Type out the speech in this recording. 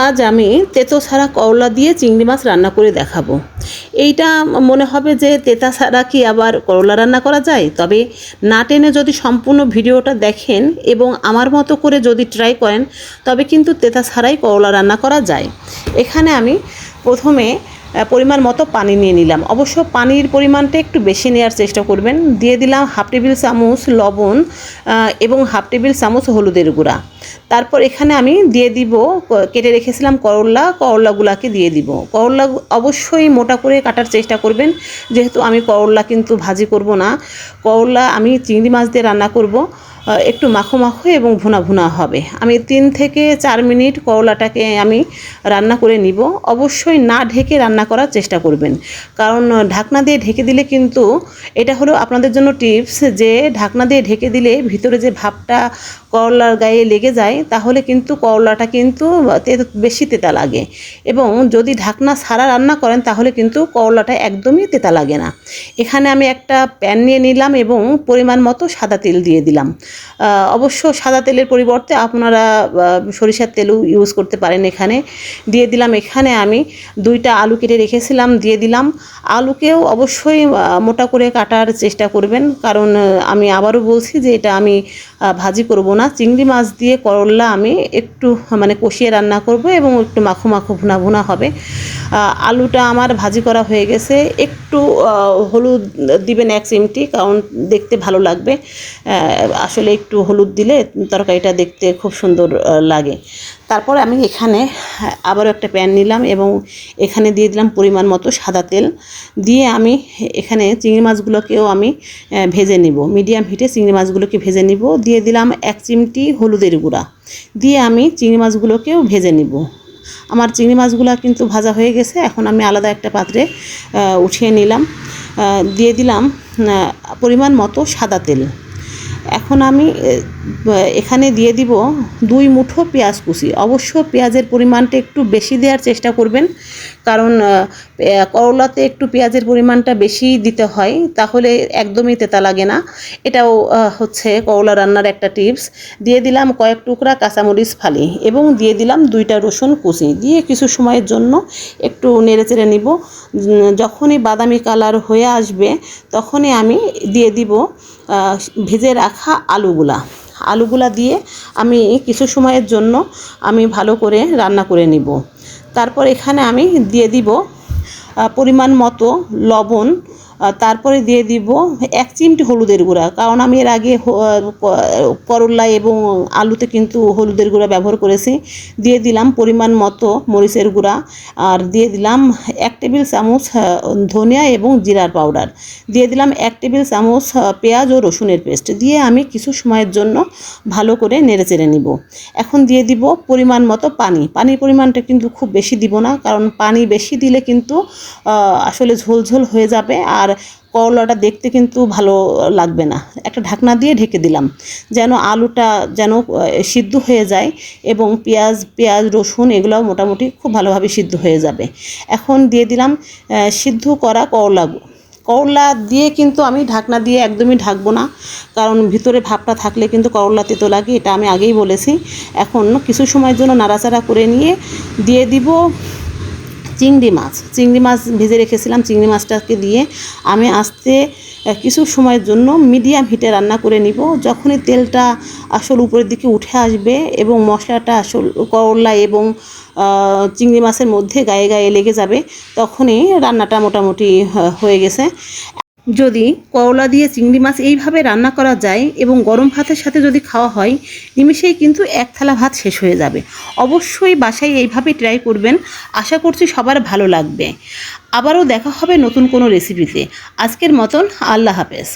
আজ আমি তেতো ছাড়া করলা দিয়ে চিংড়ি মাছ রান্না করে দেখাবো। এইটা মনে হবে যে তেতা ছাড়া কি আবার করলা রান্না করা যায়? তবে না টেনে যদি সম্পূর্ণ ভিডিওটা দেখেন এবং আমার মতো করে যদি ট্রাই করেন, তবে কিন্তু তেতা ছাড়াই করলা রান্না করা যায়। এখানে আমি প্রথমে পরিমাণ মতো পানি নিয়ে নিলাম। অবশ্য পানির পরিমাণটা একটু বেশি নেওয়ার চেষ্টা করবেন। দিয়ে দিলাম হাফ টেবিল চামচ লবণ এবং হাফ টেবিল চামচ হলুদের গুঁড়া। তারপর এখানে আমি দিয়ে দিব কেটে রেখেছিলাম করলা, করলাগুলাকে দিয়ে দিব। করলা অবশ্যই মোটা করে কাটার চেষ্টা করবেন। যেহেতু আমি করলা কিন্তু ভাজি করব না, করলা আমি চিংড়ি মাছ দিয়ে রান্না করব। একটু মাখো মাখো এবং ভুনা ভুনা হবে। আমি তিন থেকে চার মিনিট করলাটাকে আমি রান্না করে নিব। অবশ্যই না ঢেকে রান্না করার চেষ্টা করবেন। কারণ ঢাকনা দিয়ে ঢেকে দিলে কিন্তু এটা হলো আপনাদের জন্য টিপস যে ঢাকনা দিয়ে ঢেকে দিলে ভিতরে যে ভাবটা করলার গায়ে লেগে যায়, তাহলে কিন্তু করলাটা কিন্তু বেশি তেতা লাগে। এবং যদি ঢাকনা ছাড়া রান্না করেন, তাহলে কিন্তু করলাটা একদমই তেতা লাগে না। এখানে আমি একটা প্যান নিয়ে নিলাম এবং পরিমাণ মতো সাদা তেল দিয়ে দিলাম। অবশ্য সাদা তেলের পরিবর্তে আপনারা সরিষার তেলও ইউজ করতে পারেন এখানে। দিয়ে দিলাম এখানে আমি দুইটা আলু কেটে রেখেছিলাম, দিয়ে দিলাম। আলুকেও অবশ্যই মোটা করে কাটার চেষ্টা করবেন। কারণ আমি আবারও বলছি যে এটা আমি ভাজি করব না। চিংড়ি মাছ দিয়ে করল্লা আমি একটু মানে কষিয়ে রান্না করব এবং একটু মাখো মাখো ভুনা ভুনা হবে। আলুটা আমার ভাজি করা হয়ে গেছে। একটু হলুদ দিবেন এক চিমটি, কারণ দেখতে ভালো লাগবে। আসলে একটু হলুদ দিলে তরকারিটা দেখতে খুব সুন্দর লাগে। তারপর আমি এখানে আবারও একটা প্যান নিলাম এবং এখানে দিয়ে দিলাম পরিমাণ মতো সাদা তেল। দিয়ে আমি এখানে চিংড়ি মাছগুলোকেও আমি ভেজে নিব। মিডিয়াম হিটে চিংড়ি মাছগুলোকে ভেজে নিব। দিয়ে দিলাম এক চিমটি হলুদের গুঁড়া। দিয়ে আমি চিংড়ি মাছগুলোকেও ভেজে নিব। আমার চিংড়ি মাছগুলো কিন্তু ভাজা হয়ে গেছে, এখন আমি আলাদা একটা পাত্রে উঠিয়ে নিলাম। দিয়ে দিলাম পরিমাণ মতো সাদা তেল। এখন আমি এখানে দিয়ে দিব দুই মুঠো পেঁয়াজ কুচি। অবশ্য পেঁয়াজের পরিমাণটা একটু বেশি দেওয়ার চেষ্টা করবেন কারণ করলাতে একটু পেঁয়াজের পরিমাণটা বেশি দিতে হয় তাহলে একদমই তেতা লাগে না। এটাও হচ্ছে করলা রান্নার একটা টিপস। দিয়ে দিলাম কয়েক টুকরা কাঁচামরিচ ফালি এবং দিয়ে দিলাম দুইটা রসুন কুচি। দিয়ে কিছু সময়ের জন্য একটু নেড়েচেড়ে নিব। উম, যখনই বাদামি কালার হয়ে আসবে তখনই আমি দিয়ে দিব ভেজে রাখা আলুগুলা। আলুগুলা দিয়ে আমি কিছু সময়ের জন্য আমি ভালো করে রান্না করে নিব। তারপর এখানে আমি দিয়ে দিব পরিমাণ মতো লবণ তারপরে দিয়ে দিব এক চিমটি হলুদের গুঁড়া। কারণ আমি এর আগে হ- আহ, ক- করলা এবং আলুতে কিন্তু হলুদের গুঁড়া ব্যবহার করেছি। দিয়ে দিলাম পরিমাণ মতো মরিচের গুঁড়া আর দিয়ে দিলাম এক টেবিল চামচ ধনিয়া এবং জিরার পাউডার। দিয়ে দিলাম এক টেবিল চামচ পেঁয়াজ ও রসুনের পেস্ট। দিয়ে আমি কিছু সময়ের জন্য ভালো করে নেড়ে চেড়ে নিব। এখন দিয়ে দিব পরিমাণ মতো পানি। পানির পরিমাণটা কিন্তু খুব বেশি দিব না কারণ পানি বেশি দিলে কিন্তু আসলে ঝোলঝোল হয়ে যাবে। আর করলাটা দেখতে কিন্তু ভালো লাগবে না। একটা ঢাকনা দিয়ে ঢেকে দিলাম। যেন আলুটা যেন সিদ্ধ হয়ে যায় এবং পেঁয়াজ পেঁয়াজ, রসুন এগুলোও মোটামুটি খুব ভালোভাবে সিদ্ধ হয়ে যাবে। এখন দিয়ে দিলাম সিদ্ধ করা করলা করলা দিয়ে কিন্তু আমি ঢাকনা দিয়ে একদমই ঢাকবো না। কারণ ভিতরে ভাবটা থাকলে কিন্তু করলা তেতো লাগে, এটা আমি আগেই বলেছি। এখন কিছু সময়ের জন্য নাড়াচাড়া করে নিয়ে দিয়ে দিব চিংড়ি মাছ। চিংড়ি মাছ ভেজে রেখেছিলাম, চিংড়ি মাছটাকে দিয়ে আমি আস্তে কিছু সময়ের জন্য মিডিয়াম হিটে রান্না করে নিব। যখনই তেলটা আসল উপরের দিকে উঠে আসবে এবং মশলাটা আসল করলা এবং চিংড়ি মাছের মধ্যে গায়ে গায়ে লেগে যাবে, তখনই রান্নাটা মোটামুটি হয়ে গেছে। যদি করলা দিয়ে চিংড়ি মাছ এইভাবে রান্না করা যায় এবং গরম ভাতের সাথে যদি খাওয়া হয়, নিমিষেই কিন্তু এক থালা ভাত শেষ হয়ে যাবে। অবশ্যই বাসায় এইভাবে ট্রাই করবেন। আশা করছি সবার ভালো লাগবে। আবারও দেখা হবে নতুন কোনো রেসিপিতে আজকের মতন আল্লাহ হাফেজ।